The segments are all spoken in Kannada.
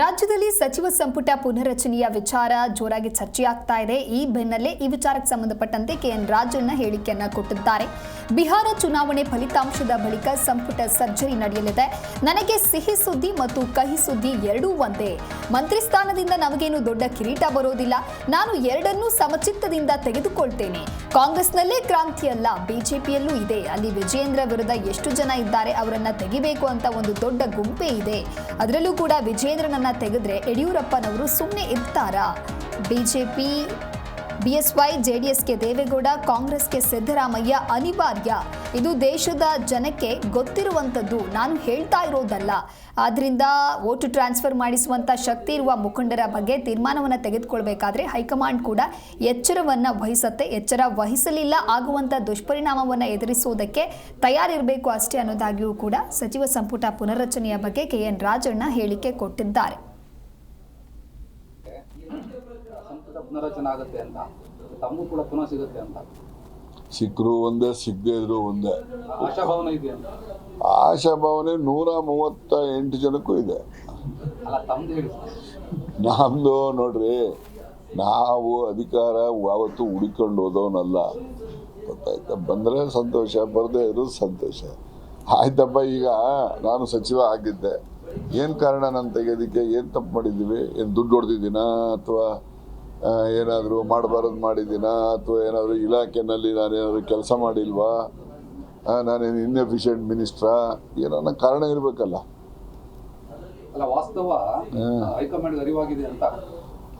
ರಾಜ್ಯದಲ್ಲಿ ಸಚಿವ ಸಂಪುಟ ಪುನರ್ರಚನೆಯ ವಿಚಾರ ಜೋರಾಗಿ ಚರ್ಚೆಯಾಗ್ತಾ ಇದೆ. ಈ ಬೆನ್ನಲ್ಲೇ ಈ ವಿಚಾರಕ್ಕೆ ಸಂಬಂಧಪಟ್ಟಂತೆ ಕೆಎನ್ ರಾಜಣ್ಣ ಹೇಳಿಕೆಯನ್ನ ಕೊಟ್ಟಿದ್ದಾರೆ. ಬಿಹಾರ ಚುನಾವಣೆ ಫಲಿತಾಂಶದ ಬಳಿಕ ಸಂಪುಟ ಸರ್ಜರಿ ನಡೆಯಲಿದೆ. ನನಗೆ ಸಿಹಿ ಸುದ್ದಿ ಮತ್ತು ಕಹಿ ಸುದ್ದಿ ಎರಡೂ ಒಂದೇ. ಮಂತ್ರಿ ಸ್ಥಾನದಿಂದ ನಮಗೇನು ದೊಡ್ಡ ಕಿರೀಟ ಬರೋದಿಲ್ಲ. ನಾನು ಎರಡನ್ನೂ ಸಮಚಿತ್ತದಿಂದ ತೆಗೆದುಕೊಳ್ತೇನೆ. ಕಾಂಗ್ರೆಸ್ನಲ್ಲೇ ಕ್ರಾಂತಿಯಲ್ಲ ಬಿಜೆಪಿಯಲ್ಲೂ ಇದೆ. ಅಲ್ಲಿ ವಿಜಯೇಂದ್ರ ವಿರುದ್ಧ ಎಷ್ಟು ಜನ ಇದ್ದಾರೆ, ಅವರನ್ನ ತೆಗಿಬೇಕು ಅಂತ ಒಂದು ದೊಡ್ಡ ಗುಂಪೇ ಇದೆ. ಅದರಲ್ಲೂ ಕೂಡ ವಿಜಯೇಂದ್ರನನ್ನ ತೆಗೆದ್ರೆ ಯಡಿಯೂರಪ್ಪನವರು ಸುಮ್ಮನೆ ಇರ್ತಾರಾ? ಬಿಜೆಪಿ ಬಿಎಸ್ವೈ, ಜೆಡಿಎಸ್ಗೆ ದೇವೇಗೌಡ, ಕಾಂಗ್ರೆಸ್ಗೆ ಸಿದ್ದರಾಮಯ್ಯ ಅನಿವಾರ್ಯ. ಇದು ದೇಶದ ಜನಕ್ಕೆ ಗೊತ್ತಿರುವಂಥದ್ದು ನಾನು ಹೇಳ್ತಾ ಇರೋದಲ್ಲ. ಆದ್ದರಿಂದ ವೋಟು ಟ್ರಾನ್ಸ್ಫರ್ ಮಾಡಿಸುವಂಥ ಶಕ್ತಿ ಇರುವ ಮುಖಂಡರ ಬಗ್ಗೆ ತೀರ್ಮಾನವನ್ನು ತೆಗೆದುಕೊಳ್ಬೇಕಾದ್ರೆ ಹೈಕಮಾಂಡ್ ಕೂಡ ಎಚ್ಚರವನ್ನು ವಹಿಸುತ್ತೆ. ಎಚ್ಚರ ವಹಿಸಲಿಲ್ಲ ಆಗುವಂಥ ದುಷ್ಪರಿಣಾಮವನ್ನು ಎದುರಿಸುವುದಕ್ಕೆ ತಯಾರಿರಬೇಕು ಅಷ್ಟೇ ಅನ್ನೋದಾಗಿಯೂ ಕೂಡ ಸಚಿವ ಸಂಪುಟ ಪುನರ್ರಚನೆಯ ಬಗ್ಗೆ ಕೆ ಎನ್ ರಾಜಣ್ಣ ಹೇಳಿಕೆ ಕೊಟ್ಟಿದ್ದಾರೆ. ಸಂಪುಟ ಪುನರಚನೆ ಆಗುತ್ತೆ ಅಂತ. ತಮಗೂ ಕೂಡ ಪುನಃ ಸಿಗುತ್ತೆ ಅಂತ. ಸಿಕ್ಕರು ಒಂದೇ ಸಿಗದೇ ಇದ್ರು ಒಂದೇ. ಆಶಾಭಾವನೆ ಇದೆ ಅಂತ. ಆಶಾಭಾವನೆ ನೂರ ಮೂವತ್ತ ಎಂಟು ಜನಕ್ಕೂ ಇದೆ. ಅಲ್ಲ ತಮ್ದು ಹೇಳಿ. ನೋಡ್ರಿ ನಾವು ಅಧಿಕಾರ ಯಾವತ್ತು ಹುಡುಕೊಂಡು ಹೋದವನಲ್ಲ. ಗೊತ್ತಾಯ್ತಾ? ಬಂದ್ರೆ ಸಂತೋಷ ಬರದೇ ಇರೋದು ಸಂತೋಷ. ಆಯ್ತಪ್ಪ ಈಗ ನಾನು ಸಚಿವ ಆಗಿದ್ದೆ. ಏನು ಕಾರಣ ನಾನು ತೆಗೆಯೋದಕ್ಕೆ ಏನು ತಪ್ಪು ಮಾಡಿದ್ದೀವಿ? ಏನು ದುಡ್ಡು ಹೊಡೆದಿದ್ದೀನಾ? ಅಥವಾ ಏನಾದರೂ ಮಾಡಬಾರದು ಮಾಡಿದ್ದೀನಾ? ಅಥವಾ ಏನಾದರೂ ಇಲಾಖೆನಲ್ಲಿ ನಾನೇನಾದರೂ ಕೆಲಸ ಮಾಡಿಲ್ವಾ? ನಾನೇನು ಇನ್ಎಫಿಷಿಯೆಂಟ್ ಮಿನಿಸ್ಟ್ರಾ ಏನೋ ಕಾರಣ ಇರಬೇಕಲ್ಲ. ಅಲ್ಲ ವಾಸ್ತವ ಹ್ಮ್. ಹೈಕಮಾಂಡ್ ಅರಿವಾಗಿದೆ ಅಂತ.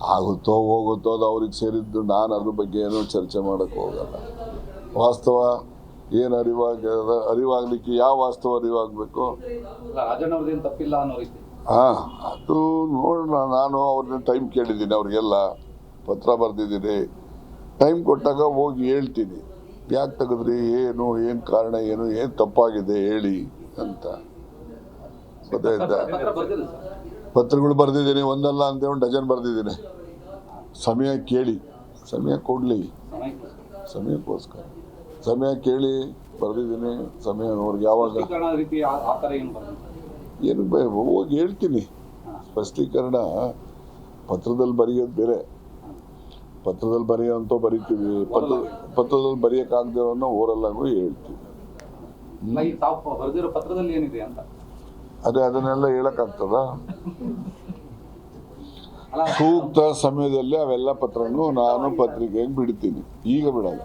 ಆಗುತ್ತೋ ಹೋಗುತ್ತೋ ಅದು ಅವ್ರಿಗೆ ಸೇರಿದ್ದು ನಾನು ಅದ್ರ ಬಗ್ಗೆ ಏನೂ ಚರ್ಚೆ ಮಾಡೋಕ್ಕೆ ಹೋಗಲ್ಲ. ವಾಸ್ತವ ಏನು ಅರಿವಾಗ ಅರಿವಾಗಲಿಕ್ಕೆ ಯಾವ ವಾಸ್ತವ ಅರಿವಾಗಬೇಕು? ತಪ್ಪಿಲ್ಲ ಅನ್ನೋ ರೀತಿ. ಹಾಂ ಅದು ನೋಡೋಣ. ನಾನು ಅವ್ರನ್ನ ಟೈಮ್ ಕೇಳಿದ್ದೀನಿ ಅವ್ರಿಗೆಲ್ಲ ಪತ್ರ ಬರೆದಿದ್ದೀನಿ. ಟೈಮ್ ಕೊಟ್ಟಾಗ ಹೋಗಿ ಹೇಳ್ತೀನಿ. ಯಾಕೆ ತೆಗೆದ್ರಿ? ಏನು ಏನು ಕಾರಣ ಏನು ಏನು ತಪ್ಪಾಗಿದೆ ಹೇಳಿ ಅಂತ. ಗೊತ್ತಾಯ್ತಾ? ಪತ್ರಗಳು ಬರೆದಿದ್ದೀನಿ ಒಂದಲ್ಲ ಅಂತ ಒಂದು ಡಜನ್ ಬರೆದಿದ್ದೀನಿ. ಸಮಯ ಕೇಳಿ. ಸಮಯ ಕೊಡಲಿ. ಸಮಯಕ್ಕೆ ಸಮಯಕ್ಕೋಸ್ಕರ. ಸಮಯ ಕೇಳಿ ಬರೆದಿದ್ದೀನಿ ಸಮಯ ಅವ್ರಿಗೆ ಯಾವಾಗ ಏನು ಹೋಗಿ ಹೇಳ್ತೀನಿ. ಸ್ಪಷ್ಟೀಕರಣ ಪತ್ರದಲ್ಲಿ ಬರೆಯೋದು ಬೇರೆ. ಪತ್ರದಲ್ಲಿ ಬರೆಯೋಂಥ ಬರಿತೀವಿ. ಪತ್ರ ಪತ್ರದಲ್ಲಿ ಬರೆಯೋಕ್ಕಾಗದಿರೋನ್ನ ಓರಲ್ಲಾಗೂ ಹೇಳ್ತೀವಿ. ಅದೇ ಅದನ್ನೆಲ್ಲ ಹೇಳೋಕ್ಕಾಗ್ತದ? ಸೂಕ್ತ ಸಮಯದಲ್ಲಿ ಅವೆಲ್ಲ ಪತ್ರನೂ ನಾನು ಪತ್ರಿಕೆಗೆ ಬಿಡ್ತೀನಿ. ಈಗ ಬಿಡಲ್ಲ.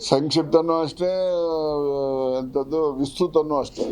ಸಂಕ್ಷಿಪ್ತನೂ ಅಷ್ಟೇ ಎಂಥದ್ದು ವಿಸ್ತೃತನೂ ಅಷ್ಟೇ.